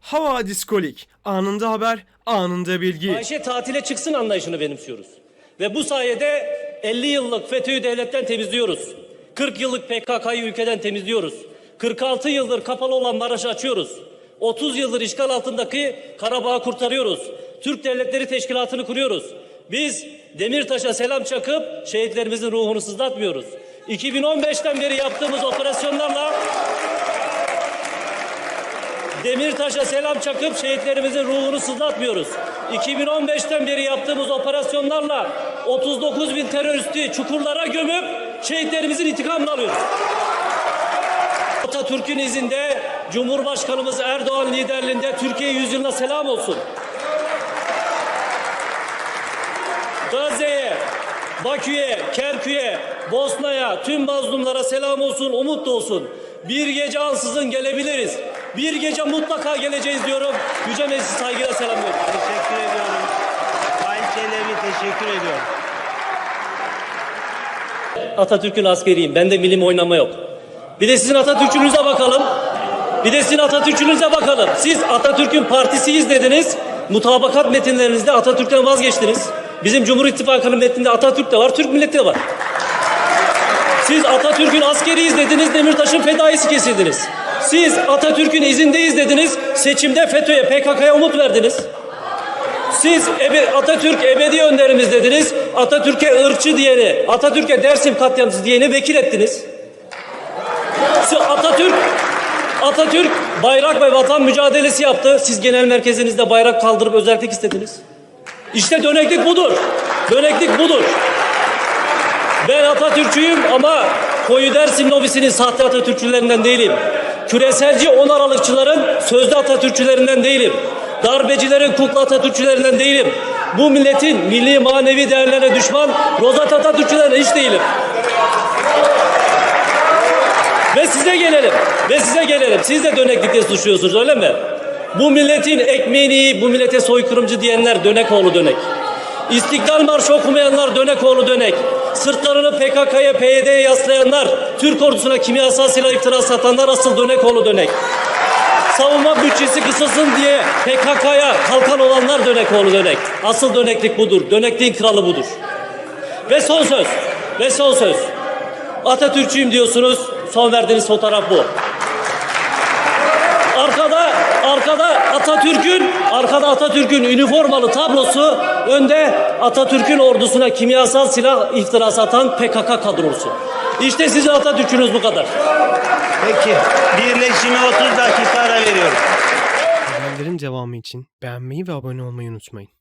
Havadis Kolik. Anında haber, anında bilgi. Ayşe tatile çıksın anlayışını benimsiyoruz. Ve bu sayede 50 yıllık FETÖ'yü devletten temizliyoruz. 40 yıllık PKK'yı ülkeden temizliyoruz. 46 yıldır kapalı olan Maraş'ı açıyoruz. 30 yıldır işgal altındaki Karabağ'ı kurtarıyoruz. Türk Devletleri Teşkilatı'nı kuruyoruz. Biz Demirtaş'a selam çakıp şehitlerimizin ruhunu sızlatmıyoruz. 2015'ten beri yaptığımız operasyonlarla Demirtaş'a selam çakıp şehitlerimizin ruhunu sızlatmıyoruz. 2015'ten beri yaptığımız operasyonlarla 39 bin teröristi çukurlara gömüp şehitlerimizin intikamını alıyoruz. Atatürk'ün izinde Cumhurbaşkanımız Erdoğan liderliğinde Türkiye yüzyılına selam olsun. Gazze'ye, Bakü'ye, Kerkük'e, Bosna'ya, tüm mazlumlara selam olsun, umut da olsun. Bir gece ansızın gelebiliriz. Bir gece mutlaka geleceğiz diyorum. Yüce Meclis saygıyla selamlıyorum. Teşekkür ediyorum. Sayın Çelebi teşekkür ediyorum. Atatürk'ün askeriyim. Bende milim oynama yok. Bir de sizin Atatürk'ünüze bakalım. Bir de sizin Atatürk'ünüze bakalım. Siz Atatürk'ün partisiyiz dediniz. Mutabakat metinlerinizde Atatürk'ten vazgeçtiniz. Bizim Cumhur İttifakı'nın metninde Atatürk de var, Türk milleti de var. Siz Atatürk'ün askeriyiz dediniz, Demirtaş'ın fedaisi kesildiniz. Siz Atatürk'ün izindeyiz dediniz, seçimde FETÖ'ye, PKK'ya umut verdiniz. Siz ebe, Atatürk ebedi önderimiz dediniz. Atatürk'e ırkçı diyeni, Atatürk'e Dersim katliamcısı diyeni vekil ettiniz. Siz Atatürk Atatürk bayrak ve vatan mücadelesi yaptı. Siz genel merkezinizde bayrak kaldırıp özellik istediniz. İşte döneklik budur. Döneklik budur. Ben Atatürkçüyüm ama koyu Dersim lobisinin sahte Atatürkçülerinden değilim. Küreselci on Aralıkçıların sözde Atatürkçülerinden değilim. Darbecilerin kukla Atatürkçülerinden değilim. Bu milletin milli manevi değerlerine düşman Rozat Atatürkçülerinden hiç değilim. Ve size gelelim. Ve size gelelim. Siz de döneklikle suçluyorsunuz öyle mi? Bu milletin ekmeğini bu millete soykırımcı diyenler dönekoğlu dönek. İstiklal Marşı okumayanlar dönekoğlu dönek. Sırtlarını PKK'ya, PYD'ye yaslayanlar, Türk ordusuna kimyasal silah iftira satanlar asıl dönekoğlu dönek. Savunma bütçesi kısılsın diye PKK'ya kalkan olanlar dönekoğlu dönek. Asıl döneklik budur. Dönekliğin kralı budur. Ve son söz. Ve son söz. Atatürkçüyüm diyorsunuz. Son verdiğiniz fotoğraf bu. Arkada arkada Atatürk'ün arkada Atatürk'ün üniformalı tablosu, önde Atatürk'ün ordusuna kimyasal silah iftirası atan PKK kadrosu. İşte sizin Atatürk'ünüz bu kadar. Peki birleşime 30 dakika ara veriyorum. Haberlerin devamı için beğenmeyi ve abone olmayı unutmayın.